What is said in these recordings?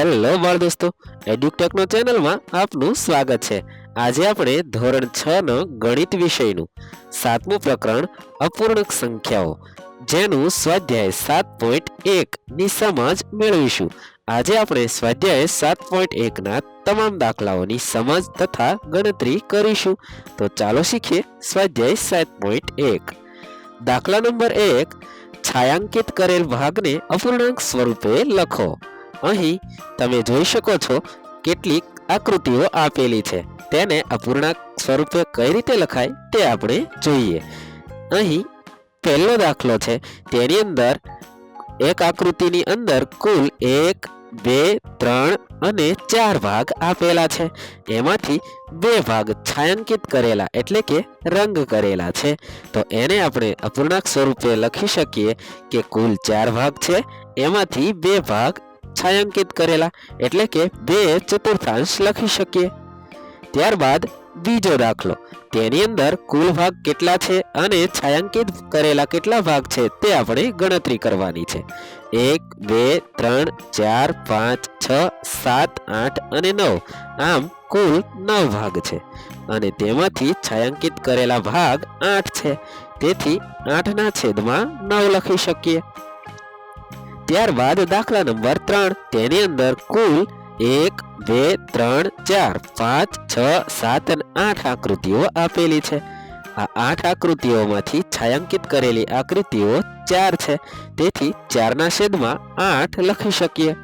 Hello બાળ દોસ્તો એડ્યુટેકનો ચેનલમાં આપનું સ્વાગત છે. આજે આપણે ધોરણ છ નો ગણિત વિષયનું સાતમું પ્રકરણ અપૂર્ણાંક સંખ્યાઓ, જેનું સ્વાધ્યાય સાત પોઈન્ટ એક ની સમજ મેળવીશું. આજે આપણે સ્વાધ્યાય સાત પોઈન્ટ એકના તમામ દાખલાઓની સમજ તથા ગણતરી કરીશું. તો ચાલો શીખીએ સ્વાધ્યાય સાત પોઈન્ટ એક. દાખલા નંબર એક, છાયાંકિત કરેલ ભાગને અપૂર્ણાંક સ્વરૂપે લખો. અહીં તમે જોઈ શકો છો કેટલીક આકૃતિઓ આપેલી છે. તેને અપૂર્ણાંક સ્વરૂપે કઈ રીતે લખાય તે આપણે જોઈએ. અહીં પહેલો દાખલો છે. તેની અંદર એક આકૃતિની અંદર કુલ એક, બે, ત્રણ અને ચાર ભાગ આપેલા છે. એમાંથી બે ભાગ છાયાંકિત કરેલા એટલે કે રંગ કરેલા છે. તો એને આપણે અપૂર્ણાંક સ્વરૂપે લખી શકીએ કે કુલ ચાર ભાગ છે. એમાંથી બે ભાગ છાયાંકિત કરેલા એટલે કે બે ચતુર્થાંશ લખી શકીએ. ત્યારબાદ બીજો દાખલો. તેની અંદર કુલ ભાગ કેટલા છે અને છાયાંકિત કરેલા કેટલા ભાગ છે તે આપણે ગણતરી કરવાની છે. એક, બે, ત્રણ, ચાર, પાંચ, છ, સાત, આઠ અને નવ. આમ કુલ નવ ભાગ છે. અને તેમાંથી છાયાંકિત કરેલા ભાગ આઠ છે. તેથી આઠના છેદમાં નવ લખી શકીએ. ત્યારબાદ દાખલા નંબર ત્રણ. તેની અંદર કુલ એક, બે, ત્રણ, ચાર, પાંચ, છ, સાત અને આઠ આકૃતિઓ આપેલી છે. આ આઠ આકૃતિઓમાંથી છાયાંકિત કરેલી આકૃતિઓ ચાર છે. તેથી ચારના છેદમાં આઠ લખી શકીએ.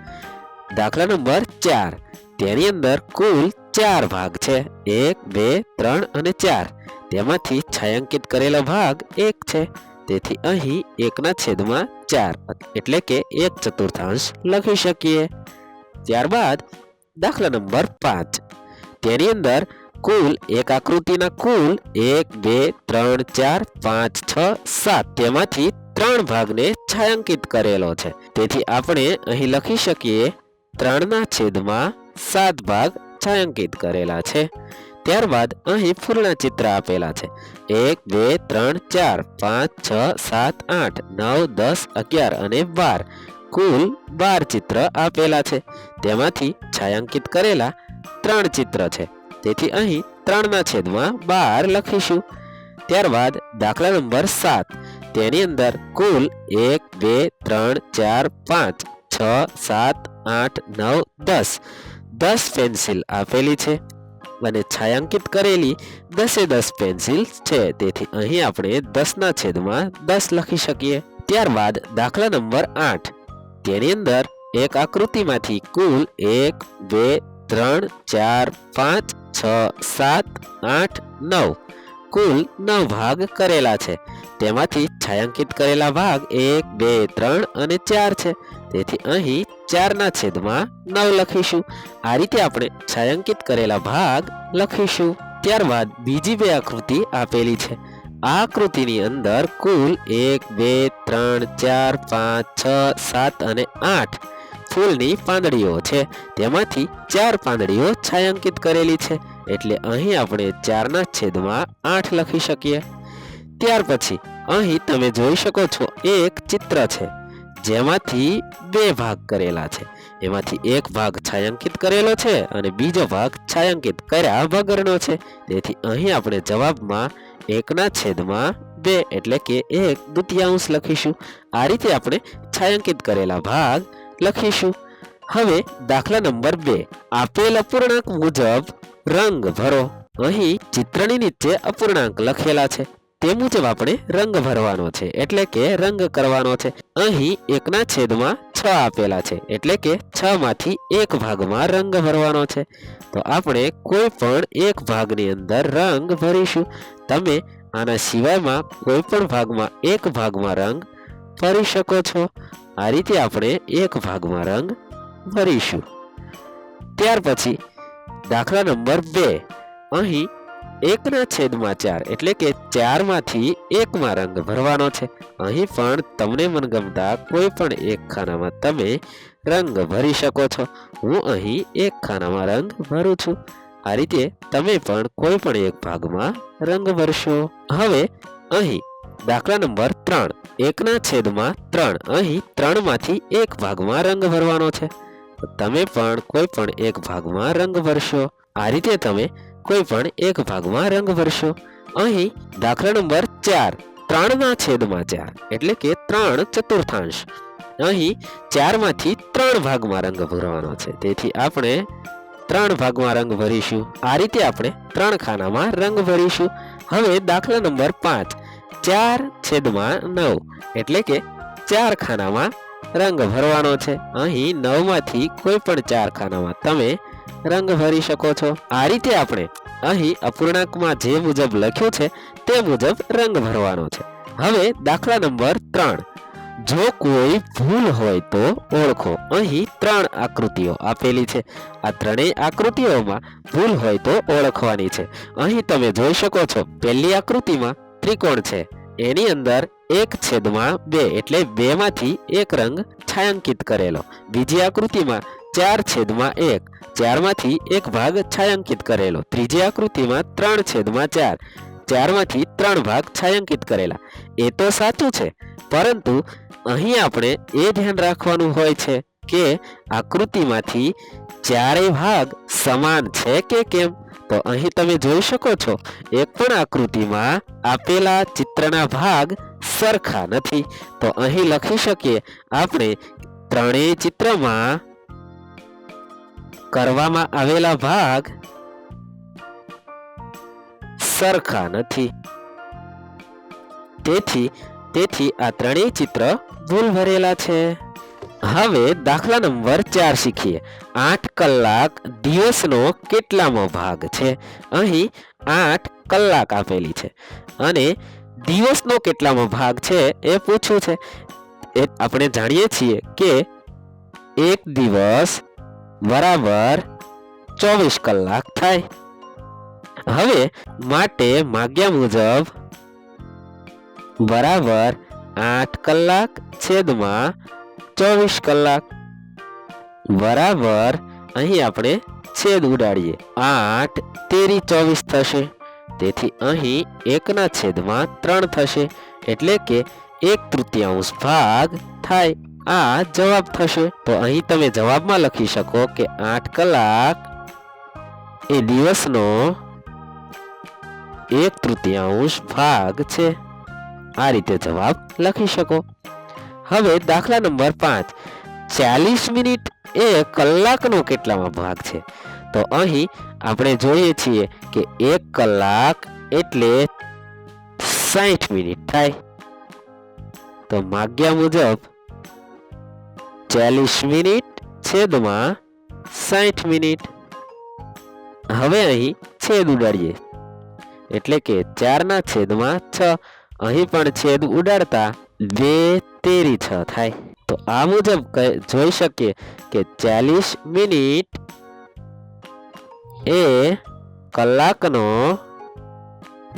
દાખલા નંબર ચાર. તેની અંદર કુલ ચાર ભાગ છે. એક, બે, ત્રણ અને ચાર. તેમાંથી છાયાંકિત કરેલો ભાગ એક છે. તેથી અહીં એકના છેદમાં ચાર એટલે કે એક ચતુર્થાંશ લખી શકીએ. ત્યારબાદ દાખલા નંબર પાંચ. તેની અંદર કુલ એક આકૃતિના કુલ એક, બે, ત્રણ, ચાર, પાંચ, છ, સાત તેમાંથી ત્રણ ભાગને છાયાંકિત કરેલો છે. તેથી આપણે અહીં લખી શકીએ ત્રણના છેદમાં સાત ભાગ છાયાંકિત કરેલા છે. ત્યારબાદ અહીં પૂર્ણ ચિત્ર આપેલા છે. એક, બે, ત્રણ, ચાર, પાંચ, છ, સાત, આઠ, નવ, દસ, અગિયાર અને બાર કુલ બાર ચિત્ર આપેલા છે. તેમાંથી છાયાંકિત કરેલા ત્રણ ચિત્ર છે. તેથી અહીં ત્રણના છેદમાં બાર લખીશું. ત્યારબાદ દાખલા નંબર સાત. તેની અંદર કુલ એક, બે, ત્રણ, ચાર, પાંચ, છ, સાત, આઠ, નવ, દસ. દસ પેન્સિલ આપેલી છે. અને છાયાંકિત કરેલી દસે દસ પેન્સિલ છે. તેથી અહીં આપણે દસના છેદમાં દસ લખી શકીએ. ત્યારબાદ દાખલા નંબર આઠ. તેની અંદર એક આકૃતિમાંથી કુલ એક, બે, ત્રણ, ચાર, પાંચ, છ, સાત, આઠ, નવ કુલ નવ ભાગ કરેલા છે. તેમાંથી છાયાંકિત કરેલા ભાગ એક, બે, ત્રણ અને ચાર છે. તેથી અહીં ચારના છેદમાં નવ લખીશું. આ રીતે આપણે છાયાંકિત કરેલા ભાગ લખીશું. ત્યારબાદ બીજી બે આકૃતિ આપેલી છે. આ આકૃતિની અંદર કુલ એક, બે, ત્રણ, ચાર, પાંચ, છ, સાત અને આઠ ફૂલની પાંદડીઓ છે. તેમાંથી ચાર પાંદડીઓ છાયાંકિત કરેલી છે. એટલે અહીં આપણે ચારના છેદમાં આઠ લખી શકીએ. ત્યાર પછી અહીં તમે જોઈ શકો છો એક ચિત્ર છે, જેમાંથી બે ભાગ કરેલા છે. એમાંથી એક ભાગ છાયાંકિત કરેલો છે અને બીજો ભાગ છાયાંકિત કર્યા વગરનો છે. તેથી અહીં આપણે જવાબમાં એકના છેદમાં બે એટલે કે એક દ્વિતીયાંશ લખીશું. આ રીતે આપણે છાયાંકિત કરેલા ભાગ લખીશું. હવે દાખલા નંબર બે, આપેલ અપૂર્ણાંક મુજબ રંગ ભરો. અહીં ચિત્રની નીચે અપૂર્ણાંક લખેલા છે. તે મુજબ આપણે રંગ ભરવાનો છે. એટલે કે રંગ કરવાનો છે. અહીં એકના છેદમાં છ આપેલા છે. એટલે કે છ માંથી એક ભાગમાં રંગ ભરવાનો છે. તો આપણે કોઈ પણ એક ભાગની અંદર રંગ ભરીશું. તમે આના સિવાયમાં કોઈ પણ ભાગમાં એક ભાગમાં રંગ ભરી શકો છો. આ રીતે આપણે એક ભાગમાં રંગ ભરીશું. ત્યાર પછી દાખલા નંબર બે. અહીં એકના છેદમાં ચાર એટલે કે ચારમાંથી એકમાં રંગ ભરવાનો છે. અહીં પણ તમને મનગમતા કોઈ પણ એક ખાનામાં તમે રંગ ભરી શકો છો. હું અહીં એક ખાનામાં રંગ ભરું છું. આ રીતે તમે પણ કોઈ પણ એક ભાગમાં રંગ ભરશો. હવે અહીં દાખલા નંબર ત્રણ, એકના છેદમાં ત્રણ. અહીં ત્રણમાંથી એક ભાગમાં રંગ ભરવાનો છે. તમે પણ કોઈ પણ એક ભાગમાં રંગ ભરશો. આ રીતે તમે કોઈ પણ એક ભાગમાં રંગ ભરશો. અહીં દાખલા નંબર ચાર, ત્રણના છેદમાં ચાર, એટલે કે ત્રણ ચતુર્થાંશ. અહીં ચારમાંથી ત્રણ ભાગમાં રંગ ભરવાનો છે. તેથી આપણે ત્રણ ભાગમાં રંગ ભરીશું. આ રીતે આપણે ત્રણ ખાનામાં રંગ ભરીશું. હવે દાખલા નંબર પાંચ, ચાર છેદમાં નવ, એટલે કે ચાર ખાનામાં રંગ ભરવાનો છે. અહીં નવમાંથી કોઈ પણ ચાર ખાનામાં તમે રંગ ભરી શકો છો. આ રીતે આપણે અહીં અપૂર્ણાંકમાં જે મુજબ લખ્યું છે, તે મુજબ રંગ ભરવાનો છે. હવે દાખલા નંબર ત્રણ. જો કોઈ ભૂલ હોય તો ઓળખો. અહીં ત્રણ આકૃતિઓ આપેલી છે. આ ત્રણેય આકૃતિઓમાં ભૂલ હોય તો ઓળખવાની છે. અહીં તમે જોઈ શકો છો, પહેલી આકૃતિમાં ત્રિકોણ છે. એની અંદર એક છેદમાં બે એટલે બેમાંથી એક રંગ છાંયાંકિત કરેલો. બીજી આકૃતિમાં ચાર છેદમાં એક, ચારમાંથી એક ભાગ છાંયાંકિત કરેલો. ત્રીજી આકૃતિમાં ત્રણ છેદમાં ચાર, ચારમાંથી ત્રણ ભાગ છાંયાંકિત કરેલા. એ તો સાચું છે, પરંતુ અહીં આપણે એ ધ્યાન રાખવાનું હોય છે કે આકૃતિમાંથી ચારેય ભાગ સમાન છે કે કેમ? તો અહીં તમે જોઈ શકો છો, એક પણ આકૃતિમાં આપેલા ચિત્રના ભાગ સરખા નથી. તો અહીં લખી શકીએ, આપણે ત્રણેય ચિત્રમાં કરવામાં આવેલા ભાગ સરખા નથી. તેથી તેથી આ ત્રણેય ચિત્ર ભૂલ ભરેલા છે. હવે દાખલા નંબર ચાર શીખીએ. આઠ કલાક દિવસનો કેટલામો ભાગ છે? અહીં આઠ કલાક આપેલી છે. અને દિવસનો કેટલામો ભાગ છે એ પૂછ્યું છે. એ આપણે જાણીએ છીએ કે એક દિવસ બરાબર ચોવીસ કલાક થાય. હવે માટે માગ્યા મુજબ બરાબર આઠ કલાક છેદમાં ચોવીસ કલાક. બરાબર અહીં આપણે છેદ ઉડાડીએ. આઠ તેરી ચોવીસ થશે. તેથી અહીં એકના છેદમાં ત્રણ થશે એટલે કે એક તૃતીયાંશ ભાગ થાય. આ જવાબ થશે. તો અહીં તમે જવાબમાં લખી શકો કે આઠ કલાક એ દિવસનો એક તૃતીયાંશ ભાગ છે. આ રીતે જવાબ લખી શકો. હવે દાખલા નંબર પાંચ. ચાલીસ મિનિટ એ કલાકનો કેટલામાં ભાગ છે? તો અહીં આપણે જોઈએ છીએ કે એક કલાક એટલે સાઠ મિનિટ થાય. તો માગ્યા મુજબ ચાલીસ મિનિટ છેદમાં સાઠ મિનિટ. હવે અહીં છેદ ઉડાડીએ. એટલે કે ચારના છેદમાં છ. અહીં પણ છેદ ઉડાડતા બે તેરી છ થાય. તો આ મુજબ જોઈ શકીએ કે ચાલીસ મિનિટ એ કલાકનો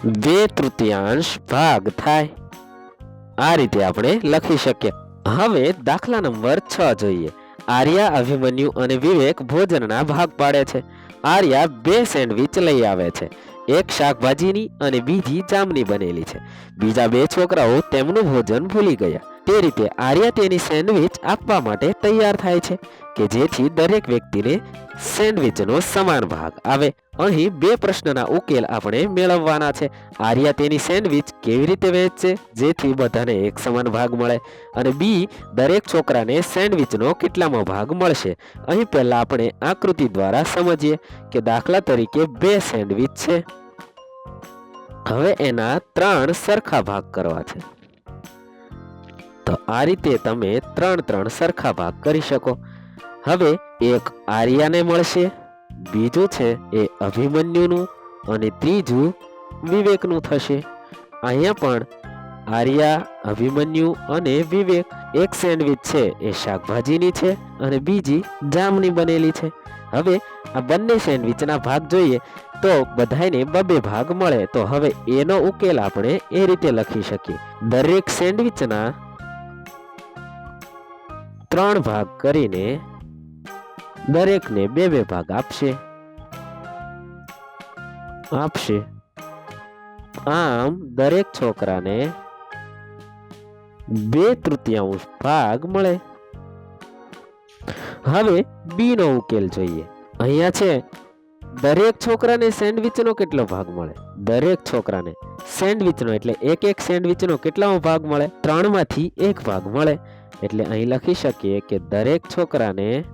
બે તૃતીયાંશ ભાગ થાય. આ રીતે આપણે લખી શકીએ. હવે દાખલા નંબર છ જોઈએ. આર્યા અભિમન્યુ અને વિવેક ભોજનના ભાગ પાડે છે. આર્યા બે સેન્ડવિચ લઈ આવે છે. એક શાકભાજીની અને બીજી જામની બનેલી છે. બીજા બે છોકરાઓ તેમનું ભોજન ભૂલી ગયા. તે રીતે આર્યા તેની સેન્ડવિચ આપવા માટે તૈયાર થાય છે કે જેથી દરેક વ્યક્તિને સેન્ડવિચનો સમાન ભાગ. આવે અહીં બે પ્રશ્નના ઉકેલ આપણે મેળવવાના છે. આર્યા તેની સેન્ડવિચ કેવી રીતે વહેંચશે જેથી બધાને એક સમાન ભાગ મળે. અને બી, દરેક છોકરાને સેન્ડવિચનો કેટલામો ભાગ મળશે. અહીં પહેલા આપણે આકૃતિ દ્વારા સમજીએ કે દાખલા તરીકે બે સેન્ડવિચ છે. હવે એના ત્રણ સરખા ભાગ કરવા છે. તો આ રીતે તમે ત્રણ ત્રણ સરખા ભાગ કરી શકો. હવે એક આર્યાને મળશે. બીજું છે એ અભિમન્યુનું અને ત્રીજું વિવેકનું થશે. અહીંયા પણ આર્યા, અભિમન્યુ અને વિવેક એક સેન્ડવિચ છે. એ શાકભાજીની છે અને બીજી જામની બનેલી છે. હવે આ બંને સેન્ડવિચના ભાગ જોઈએ તો બધાયને બબે ભાગ મળે. તો હવે એનો ઉકેલ આપણે એ રીતે લખી શકીએ. દરેક સેન્ડવિચના ત્રણ ભાગ કરીને દરેકને બે બે ભાગ આપશે. આપશે. આમ દરેક છોકરાને બે તૃતીયાંશ ભાગ મળે. હવે બી નો ઉકેલ જોઈએ. અહીંયા છે, દરેક છોકરાને સેન્ડવિચનો કેટલો ભાગ મળે? દરેક છોકરાને સેન્ડવિચનો, એટલે એક એક સેન્ડવિચનો કેટલામો ભાગ મળે? ત્રણમાંથી એક ભાગ મળે. એટલે અહીં લખી શકીએ કે દરેક છોકરાને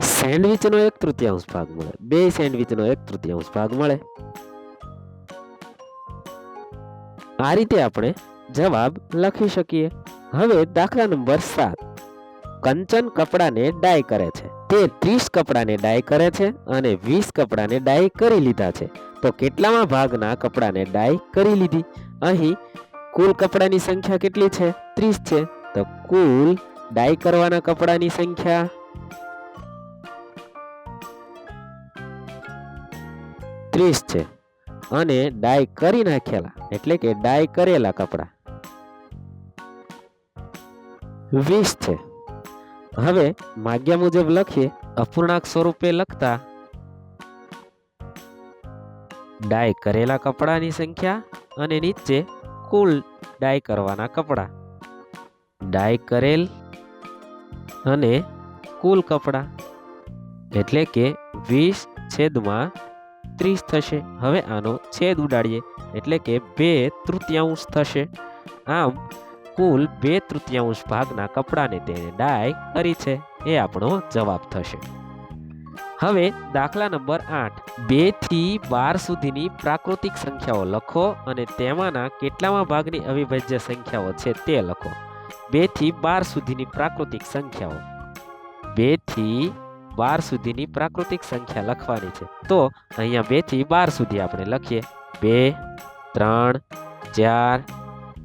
સેન્ડવિચનો એક તૃતીયાંશ ભાગ મળે. બે સેન્ડવિચનો એક તૃતીયાંશ ભાગ મળે. આ રીતે આપણે જવાબ લખી શકીએ. હવે દાખલા નંબર સાત. કંચન કપડાને ડાય કરે છે. તે ત્રીસ કપડાને ડાય કરે છે અને વીસ કપડાને ડાય કરી લીધા છે. તો કેટલામાં ભાગના કપડાને ડાય કરી લીધી? અહીં કુલ કપડાની સંખ્યા કેટલી છે? ત્રીસ છે. તો કુલ ડાય કરવાના કપડાની સંખ્યા ત્રીસ છે. અને ડાય કરી નાખેલા, એટલે કે ડાય કરેલા કપડાં. વીસ છે. હવે માગ્યા મુજબ લખીએ, અપૂર્ણાંક સ્વરૂપે લખતા ડાય કરેલા કપડાની સંખ્યા અને નીચે કુલ ડાય કરવાના કપડા. ડાય કરેલ અને કુલ કપડા. એટલે કે વીસ છેદમાં ત્રીસ થશે. હવે આનો છેદ ઉડાડીએ. એટલે કે બે તૃતીયાંશ થશે. આમ, કુલ બે તૃતીયાંશ ભાગના કપડાને તેણે ડાય કરી છે. એ આપણો જવાબ થશે. હવે દાખલા નંબર આઠ. બેથી બાર સુધીની પ્રાકૃતિક સંખ્યાઓ લખો અને તેમાંના કેટલામાં ભાગની અવિભાજ્ય સંખ્યાઓ છે તે લખો. બેથી બાર સુધીની પ્રાકૃતિક સંખ્યાઓ. બેથી બાર સુધીની પ્રાકૃતિક સંખ્યા લખવાની છે. તો અહીંયા બેથી બાર સુધી આપણે લખીએ. બે, ત્રણ, ચાર,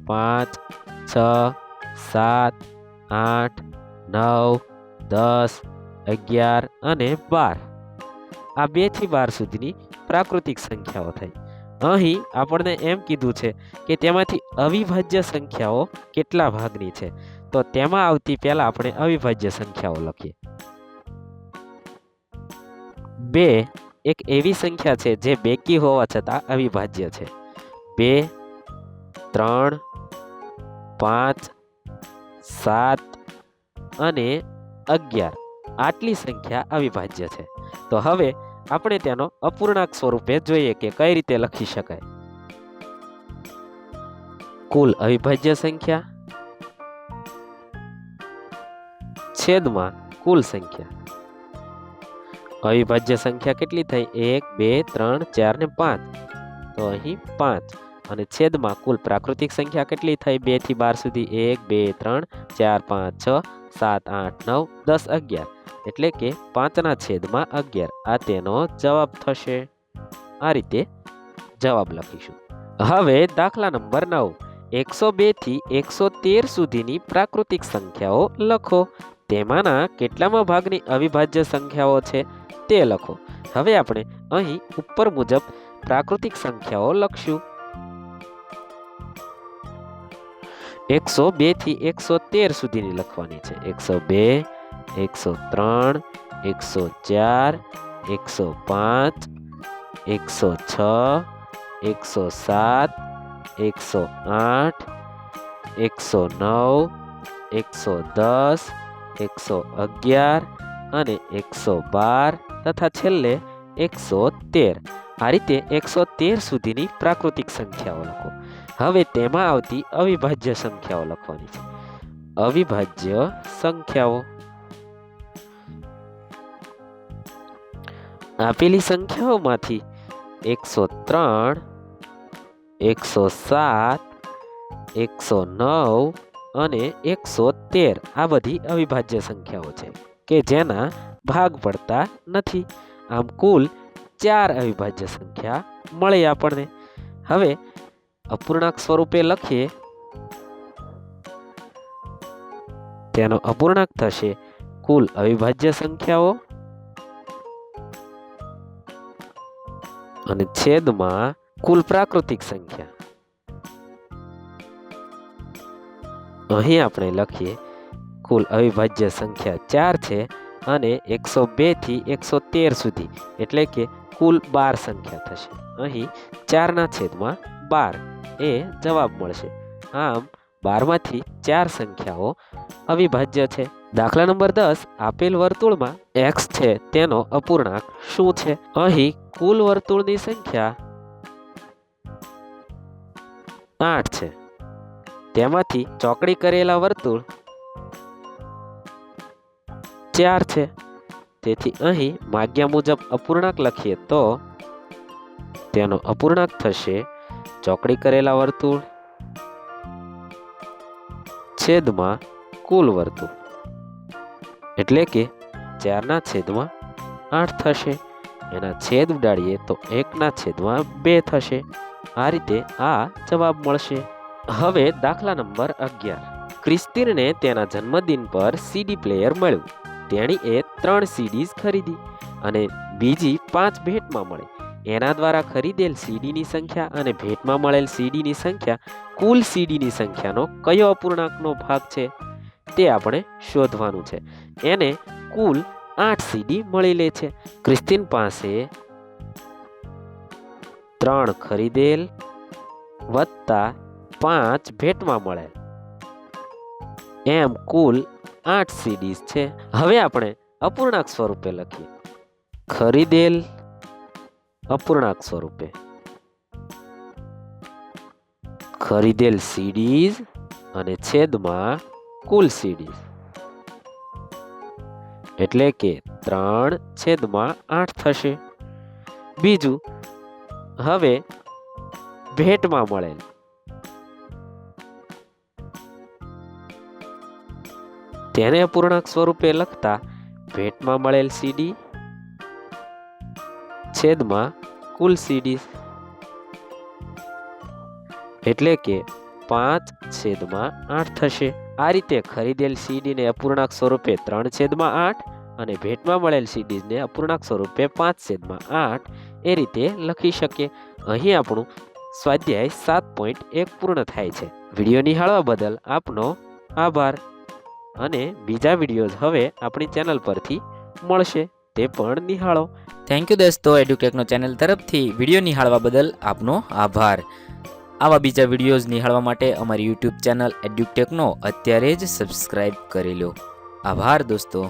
પાંચ, છ, સાત, આઠ, નવ, દસ, અગિયાર અને બાર. આ બેથી બાર સુધીની પ્રાકૃતિક સંખ્યાઓ થઈ. અહીં આપણને એમ કીધું છે કે તેમાંથી અવિભાજ્ય સંખ્યાઓ કેટલા ભાગની છે? તો તેમાં આવતી પહેલાં આપણે અવિભાજ્ય સંખ્યાઓ લખીએ. બે એક એવી સંખ્યા છે જે બેકી હોવા છતાં અવિભાજ્ય છે. બે, ત્રણ, પાંચ, સાત અને અગિયાર. આટલી સંખ્યા અવિભાજ્ય છે. તો હવે આપણે તેનો અપૂર્ણાંક સ્વરૂપે જોઈએ કે કઈ રીતે લખી શકાય. કુલ અવિભાજ્ય સંખ્યા છેદમાં કુલ સંખ્યા. અવિભાજ્ય સંખ્યા કેટલી થઈ? એક, બે, ત્રણ, ચાર ને પાંચ. તો અહીં પાંચ. અને છેદમાં કુલ પ્રાકૃતિક સંખ્યા કેટલી થઈ? બેથી બાર સુધી એક, બે, ત્રણ, ચાર, પાંચ, છ, સાત, આઠ, નવ, દસ, અગિયાર. એટલે કે પાંચના છેદમાં અગિયાર. આ તેનો જવાબ થશે. આ રીતે જવાબ લખીશું. હવે દાખલા નંબર નવ. એકસો બેથી એકસો તેર સુધીની પ્રાકૃતિક સંખ્યાઓ લખો. તેમાંના કેટલામાં ભાગની અવિભાજ્ય સંખ્યાઓ છે? તે લખો. હવે આપણે અહીં ઉપર મુજબ પ્રાકૃતિક સંખ્યાઓ લખશું. એકસો બેથી એકસો તેર સુધીની લખવાની છે. એકસો બે, એકસો ત્રણ, એકસો ચાર, એકસો પાંચ, એકસો છ, એકસો સાત, એકસો આઠ, એકસો નવ, એકસો દસ, એકસો અગિયાર અને એકસો બાર તથા છેલ્લે એકસો તેર. આ રીતે એકસો તેર સુધીની પ્રાકૃતિક સંખ્યાઓ લખો. હવે તેમાં આવતી અવિભાજ્ય સંખ્યાઓ લખવાની છે. અવિભાજ્ય સંખ્યાઓ. આપેલી સંખ્યાઓમાંથી એકસો ત્રણ, એકસો સાત, એકસો નવ અને એકસો તેર આ બધી અવિભાજ્ય સંખ્યાઓ છે. કે જેના ભાગ પડતા નથી. આમ કુલ ચાર અવિભાજ્ય સંખ્યા મળી આપણને. હવે અપૂર્ણાંક સ્વરૂપે લખીએ. તેનો અપૂર્ણાંક થશે કુલ અવિભાજ્ય સંખ્યાઓ અને છેદમાં કુલ પ્રાકૃતિક સંખ્યા. અહીં આપણે લખીએ કુલ અવિભાજ્ય સંખ્યા ચાર છે અને એકસો બેથી એકસો તેર સુધી, એટલે કે કુલ બાર સંખ્યા થશે. અહીં ચારના છેદમાં બાર એ જવાબ મળશે. આમ બારમાંથી ચાર સંખ્યાઓ અવિભાજ્ય છે. દાખલા નંબર દસ, આપેલ વર્તુળમાં એક્સ છે, તેનો અપૂર્ણાંક શું છે? અહીં કુલ વર્તુળની સંખ્યા આઠ છે. તેમાંથી ચોકડી કરેલા વર્તુળ ચાર છે. તેથી અહીં માગ્યા મુજબ અપૂર્ણાંક લખીએ તો તેનો અપૂર્ણાંક થશે ચોકડી કરેલા વર્તુળ છેદમાં કુલ વર્તુળ. એટલે કે ચારના છેદમાં આઠ થશે. એના છેદ ઉડાડીએ તો એકના છેદમાં બે થશે. આ રીતે આ જવાબ મળશે. હવે દાખલા નંબર અગિયાર. ક્રિસ્તીનને તેના જન્મદિન પર સીડી પ્લેયર મળ્યું. તેણીએ ત્રણ સીડીઝ ખરીદી અને બીજી પાંચ ભેટમાં મળી. એના દ્વારા ખરીદેલ સીડીની સંખ્યા અને ભેટમાં મળેલ સીડીની સંખ્યા કુલ સીડીની સંખ્યાનો કયો અપૂર્ણાંકનો ભાગ છે તે આપણે શોધવાનું છે. એને કુલ આઠ સીડી મળી લે છે. ક્રિસ્તીન પાસે ત્રણ ખરીદેલ વત્તા પાંચ ભેટમાં મળેલ. એમ કુલ આઠ સીડીઝ છે. હવે આપણે અપૂર્ણાંક સ્વરૂપે લખીએ. ખરીદેલ અપૂર્ણાંક સ્વરૂપે. ખરીદેલ સીડીઝ અને છેદમાં કુલ સીડીઝ. એટલે કે ત્રણ છેદમાં આઠ થશે. બીજું, હવે ભેટમાં મળેલ તેને અપૂર્ણાંક સ્વરૂપે લખતા ભેટમાં મળેલ સીડી છેદમાં કુલ સીડી એટલે કે પાંચ છેદમાં આઠ થશે. આ રીતે ખરીદેલ સીડીને અપૂર્ણાંક સ્વરૂપે ત્રણ છેદમાં આઠ અને ભેટમાં મળેલ સીડીઝને અપૂર્ણાંક સ્વરૂપે પાંચ છેદમાં આઠ એ રીતે લખી શકીએ અહીં આપણું સ્વાધ્યાય સાત પોઈન્ટ એક પૂર્ણ થાય છે. વીડિયો નિહાળવા બદલ આપનો આભાર. અને બીજા વિડીયોઝ હવે આપણી ચેનલ પરથી મળશે. તે પણ નિહાળો. થેન્ક યુ દોસ્તો એડ્યુટેકનો ચેનલ તરફથી વીડિયો નિહાળવા બદલ આપનો આભાર. આવા બીજા વિડીયોઝ નિહાળવા માટે અમારી યુટ્યુબ ચેનલ એડ્યુટેકનો અત્યારે જ સબસ્ક્રાઈબ કરી લો. આભાર દોસ્તો.